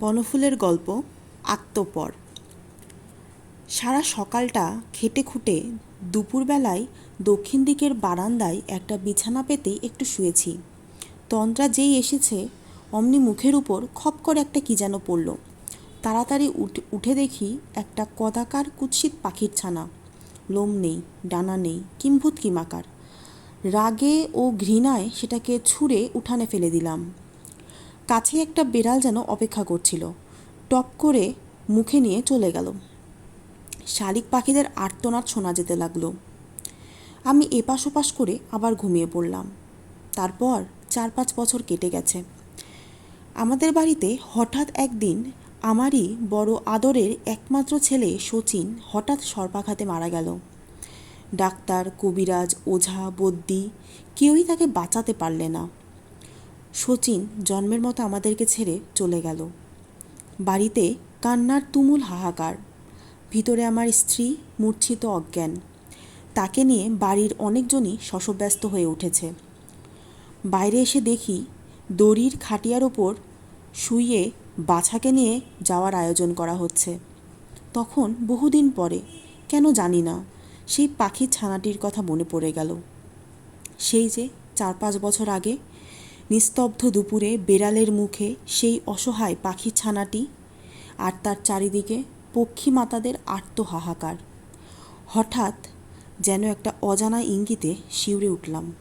বনফুলের গল্প, আত্মপর। সারা সকালটা খেটে খুঁটে দুপুরবেলায় দক্ষিণ দিকের বারান্দায় একটা বিছানা পেতেই একটু শুয়েছি। তন্দ্রা যেই এসেছে, অমনি মুখের উপর খপ করে একটা কী যেন পড়ল। তাড়াতাড়ি উঠে উঠে দেখি একটা কদাকার কুৎসিত পাখির ছানা। লোম নেই, ডানা নেই, কিম্ভূত কিমাকার। রাগে ও ঘৃণায় সেটাকে ছুঁড়ে উঠানে ফেলে দিলাম। কাছে একটা বেড়াল যেন অপেক্ষা করছিল। টপ করে মুখে নিয়ে চলে গেল। শালিক পাখিদের আর্তনাদ শোনা যেতে লাগল। আমি এপাশ ওপাশ করে আবার ঘুমিয়ে পড়লাম। তারপর চার পাঁচ বছর কেটে গেছে। আমাদের বাড়িতে হঠাৎ একদিন আমারই বড় আদরের একমাত্র ছেলে শচীন হঠাৎ সর্পাঘাতে মারা গেল। ডাক্তার, কবিরাজ, ওঝা বদ্যি কেউই তাকে বাঁচাতে পারলে না। শচীন জন্মের মতো আমাদেরকে ছেড়ে চলে গেল। বাড়িতে কান্নার তুমুল হাহাকার। ভিতরে আমার স্ত্রী মূর্ছিত অজ্ঞান। তাকে নিয়ে বাড়ির অনেকজনই শশব্যস্ত হয়ে উঠেছে। বাইরে এসে দেখি দড়ির খাটিয়ার ওপর শুয়ে বাছাকে নিয়ে যাওয়ার আয়োজন করা হচ্ছে। তখন বহুদিন পরে, কেন জানি না, সেই পাখির ছানাটির কথা মনে পড়ে গেল। সেই যে চার পাঁচ বছর আগে নিস্তব্ধ দুপুরে বেড়ালের মুখে সেই অসহায় পাখি ছানাটি আর তার চারিদিকে পক্ষী মাতাদের আর্ত হাহাকার হঠাৎ যেন একটা অজানা ইঙ্গিতে শিউরে উঠলাম।